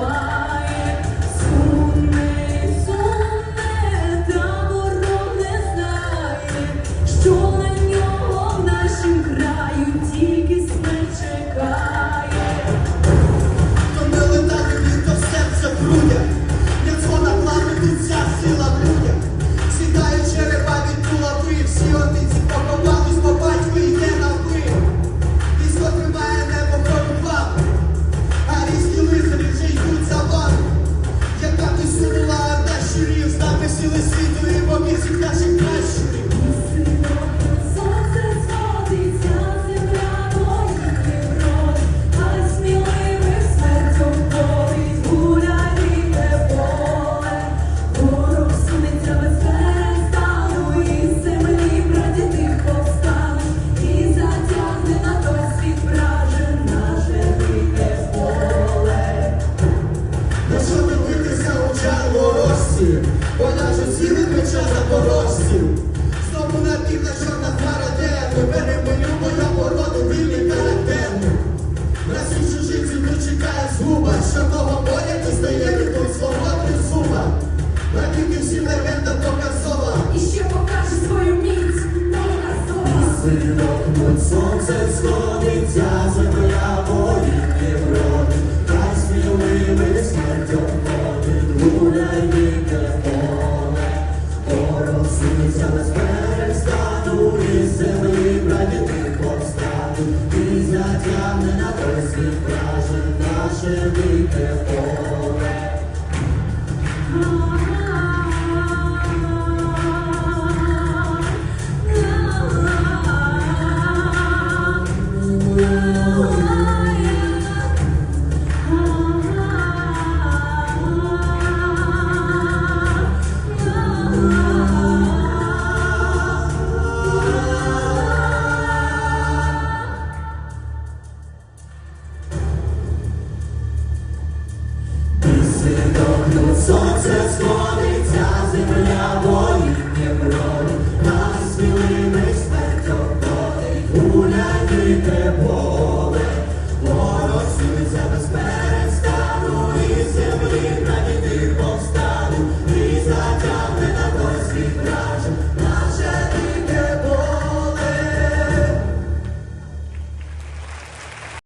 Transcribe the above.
Wow. запорожці, вона сіли печа пече запорожців. Знову на набігла чорна хмара де беремо любою породу, вільний характерний. Нас і чужих землю чекає згуба, з чорного моря дістає віком свободний зуба. Навіки всім легенда показова. І ще покаже свою міць, та й на слова. Синок, сонце сходить, ця земля. drown in others. We flash and flash be.